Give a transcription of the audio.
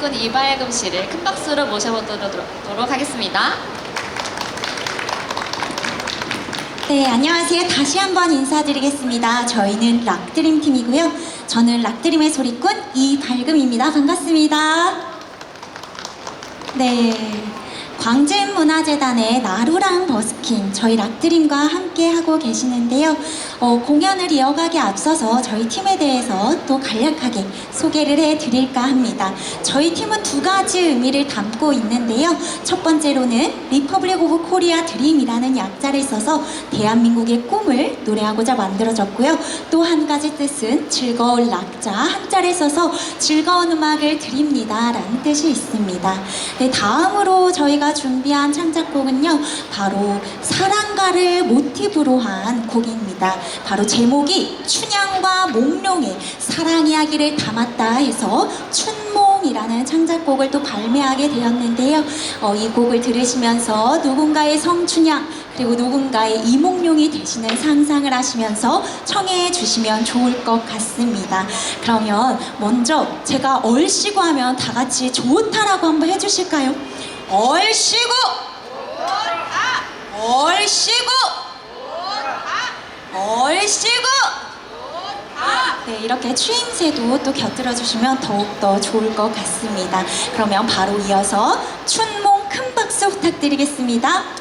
소리꾼 이발금 씨를 큰 박수로 모셔보도록 하겠습니다. 네, 안녕하세요. 다시 한번 인사드리겠습니다. 저희는 락드림 팀이고요. 저는 락드림의 소리꾼 이발금입니다. 반갑습니다. 네. 광주문화재단의 나루랑 버스킹 저희 락드림과 함께 하고 계시는데요. 어, 공연을 이어가기 앞서서 저희 팀에 대해서 또 간략하게 소개를 해드릴까 합니다. 저희 팀은 두 가지 의미를 담고 있는데요. 첫 번째로는 리퍼블릭 오브 코리아 드림이라는 약자를 써서 대한민국의 꿈을 노래하고자 만들어졌고요. 또 한 가지 뜻은 즐거운 락자 한자를 써서 즐거운 음악을 드립니다라는 뜻이 있습니다. 네, 다음으로 저희가 준비한 창작곡은요. 바로 사랑가를 모티브로 한 곡입니다. 바로 제목이 춘향과 몽룡의 사랑 이야기를 담았다 해서 춘몽이라는 창작곡을 또 발매하게 되었는데요. 어, 이 곡을 들으시면서 누군가의 성춘향 그리고 누군가의 이몽룡이 되시는 상상을 하시면서 청해 주시면 좋을 것 같습니다. 그러면 먼저 제가 얼씨구 하면 다 같이 좋다라고 한번 해주실까요? 얼씨구! 얼씨구! 얼씨구! 네, 이렇게 추임새도 또 곁들여 주시면 더욱더 좋을 것 같습니다. 그러면 바로 이어서 춘몽 큰 박수 부탁드리겠습니다.